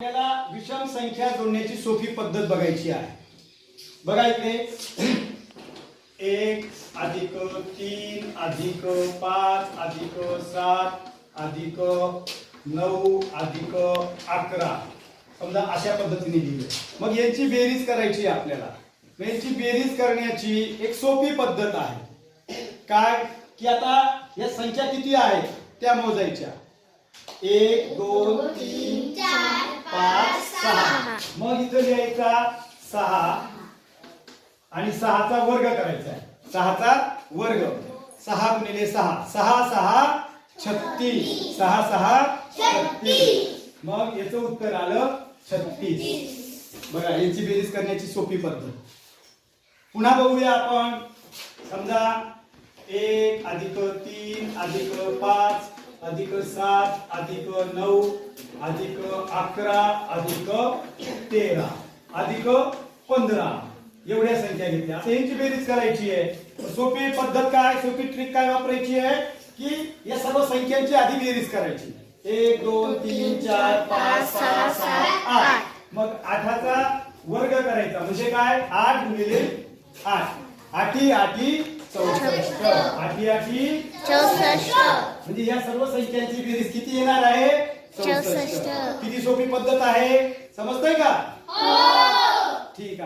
आपल्याला विषम संख्या जोडण्याची सोपी पद्धत बघायची आहे. बघा इथे. एक अधिक तीन अधिक पाच अधिक सात अधिक नऊ अधिक अकरा. समजा अशा पद्धतीने लिहिले मग यांची बेरीज करायची आपल्याला. यांची बेरीज करण्याची एक सोपी पद्धत आहे. काय? की आता या संख्या किती आहेत? त्या मोजायच्या. एक दोन तीन चार. इथं सहा? आणि सहाचा वर्ग करायचा आहे. सहाचा वर्ग. सहा गुणिले सहा. सहा सहा छत्तीस. सहा सहा छत्तीस. मग याचं उत्तर आलं छत्तीस. बघा याची बेरीज करण्याची सोपी पद्धत. पुन्हा बघूया आपण. समजा एक अधिक तीन अधिक पाच अधिक सात अधिक नऊ अधिक अकरा अधिक तेरा. अधिक पंधरा. एवढ्या संख्या घेतल्या. आता यांची बेरीज करायची आहे. सोपी पद्धत काय सोपी ट्रिक काय वापरायची आहे की या सर्व संख्यांची आधी बेरीज करायची. एक दोन तीन चार पाच सहा सात आठ. मग आठाचा वर्ग करायचा. म्हणजे काय? आठ गुणिले आठ. आठी आठी चौसष्ट. आठी आठी चौसष्ट. म्हणजे या सर्व संख्यांची बेरीज किती येणार आहे? चौसष्ट. किती सोपी पद्धत आहे? समजतंय का? ठीक